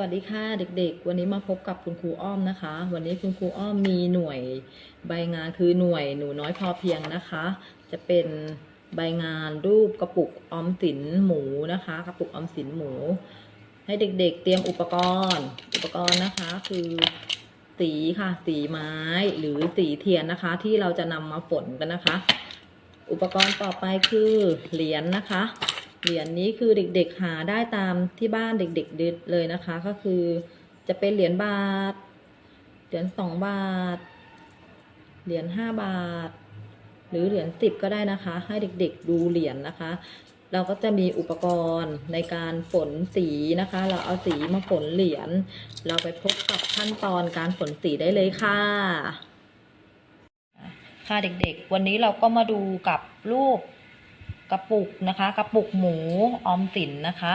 วัสดีค่ะเด็ก ๆ วันนี้มาพบกับคุณครูอ้อมนะคะ วันนี้คุณครูอ้อมมีหน่วยใบงานคือหน่วยหนูน้อยพอเพียงนะคะ จะเป็นใบงานรูปกระปุกออมสินหมูนะคะ กระปุกออมสินหมู ให้เด็ก ๆ เตรียมอุปกรณ์ อุปกรณ์นะคะคือสีค่ะสีไม้หรือสีเทียนนะคะ ที่เราจะนำมาฝนกันนะคะ อุปกรณ์ต่อไปคือเหรียญนะคะ เหรียญนี้คือเด็กๆหาได้ตามที่บ้านเด็กๆดเลยนะคะ ก็คือจะเป็นเหรียญบาท เหรียญสองบาท เหรียญห้าบาท หรือเหรียญสิบก็ได้นะคะ ให้เด็กๆดูเหรียญนะคะ เราก็จะมีอุปกรณ์ในการฝนสีนะคะ เราเอาสีมาฝนเหรียญ เราไปพบกับขั้นตอนการฝนสีได้เลยค่ะค่ะเด็กๆ วันนี้เราก็มาดูกับรูป กระปุกนะคะ กระปุกหมูออมสินนะคะ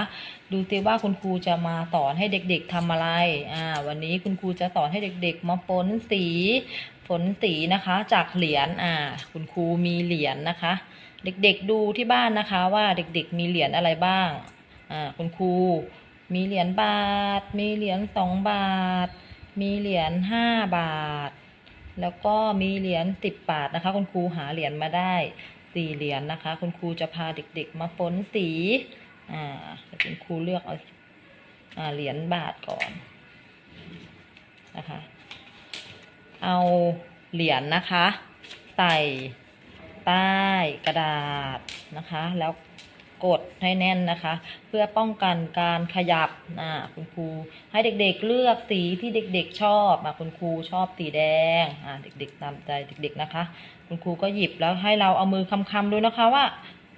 ดูซิว่าคุณครูจะมาสอนให้เด็กๆทำอะไรอ่าวันนี้คุณครูจะสอนให้เด็กๆ มาฝนสีฝนสีนะคะจากเหรียญอ่า คุณครูมีเหรียญนะคะ เด็กๆดูที่บ้านนะคะ ว่าเด็กๆมีเหรียญอะไรบ้างอ่าคุณครูมีเหรียญบาท มีเหรียญสองบาท มีเหรียญห้าบาท แล้วก็มีเหรียญสิบบาทนะคะ คุณครูหาเหรียญมาได้ สี่เหรียญนะคะ คุณครูจะพาเด็กๆมาฝนสี อ่าคุณครูเลือกเอาอ่าเหรียญบาทก่อนนะคะ เอาเหรียญนะคะ ใส่ใต้กระดาษนะคะ แล้วกดให้แน่นนะคะ เพื่อป้องกันการขยับอ่าคุณครูให้เด็กๆเลือกสีที่เด็กๆชอบอะคุณครูชอบสีแดงอ่าเด็กๆตามใจเด็กๆนะคะ คุณครูก็หยิบแล้วให้เราเอามือคำๆดูนะคะว่า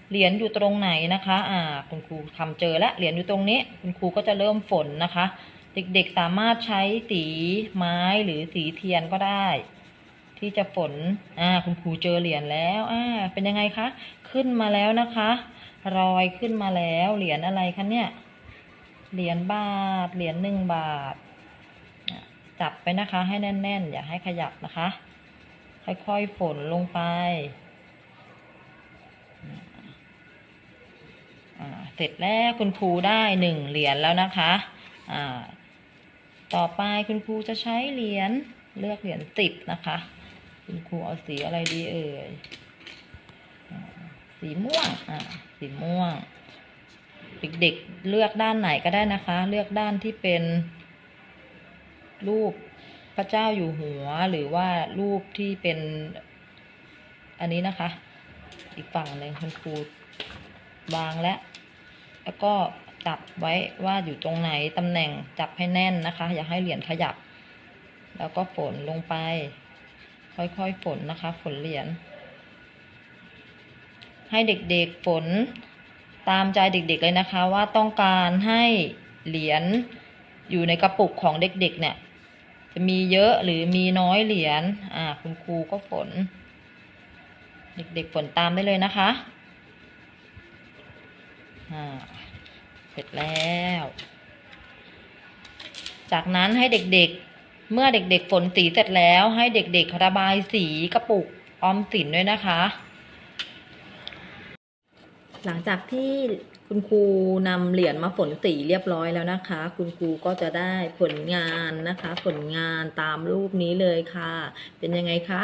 เหรียญอยู่ตรงไหนนะคะ อ่า คุณครูทำเจอแล้วเหรียญอยู่ตรงนี้ คุณครูก็จะเริ่มฝนนะคะ เด็กๆสามารถใช้สีไม้หรือสีเทียนก็ได้ ที่จะฝน อ่า คุณครูเจอเหรียญแล้ว อ่า เป็นยังไงคะ ขึ้นมาแล้วนะคะ รอยขึ้นมาแล้ว เหรียญอะไรคะเนี่ย เหรียญบาท เหรียญหนึ่งบาท จับไปนะคะ ให้แน่น ๆ อย่าให้ขยับนะคะ ค่อยๆฝนลงไปเสร็จแล้วคุณครูได้หนึ่งเหรียญแล้วนะคะ ต่อไปคุณครูจะใช้เหรียญเลือกเหรียญสิบนะคะ คุณครูเอาสีอะไรดีเอ่ย สีม่วง อ่า สีม่วง เด็กๆเลือกด้านไหนก็ได้นะคะ เลือกด้านที่เป็นรูป พระเจ้าอยู่หัวหรือว่ารูปที่เป็นอันนี้นะคะ อีกฝั่งหนึ่งคุณครูวางและแล้วก็จับไว้ว่าอยู่ตรงไหนตำแหน่งจับให้แน่นนะคะ อย่าให้เหรียญขยับ แล้วก็ฝนลงไป ค่อยๆฝนนะคะ ฝนเหรียญให้เด็กๆฝนตามใจเด็กๆเลยนะคะ ว่าต้องการให้เหรียญอยู่ในกระปุกของเด็กๆเนี่ย จะมีเยอะหรือมีน้อยเหรียญอ่าคุณครูก็ฝน เด็กๆฝนตามได้เลยนะคะอ่าเสร็จแล้ว จากนั้นให้เด็กๆ เมื่อเด็กๆฝนสีเสร็จแล้ว ให้เด็กๆระบายสีกระปุกออมสินด้วยนะคะ หลังจากที่คุณครูนำเหรียญมาฝนสีเรียบร้อยแล้วนะคะ คุณครูก็จะได้ผลงานนะคะ ผลงานตามรูปนี้เลยค่ะ เป็นยังไงคะ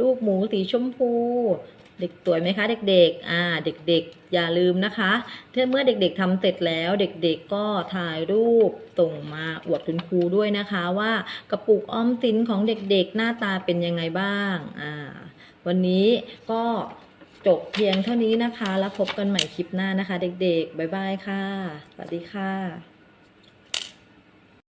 รูปหมูสีชมพูเด็กสวยไหมคะเด็กๆ อ่า เด็กๆ อย่าลืมนะคะถ้าเมื่อเด็กๆทำเสร็จแล้วเด็กๆก็ถ่ายรูปส่งมาอวดคุณครูด้วยนะคะว่ากระปุกออมสินของเด็กๆ หน้าตาเป็นยังไงบ้าง อ่า วันนี้ก็ จบเพียงเท่านี้นะคะ แล้วพบกันใหม่คลิปหน้านะคะ เด็กๆ บ๊ายบายค่ะ สวัสดีค่ะ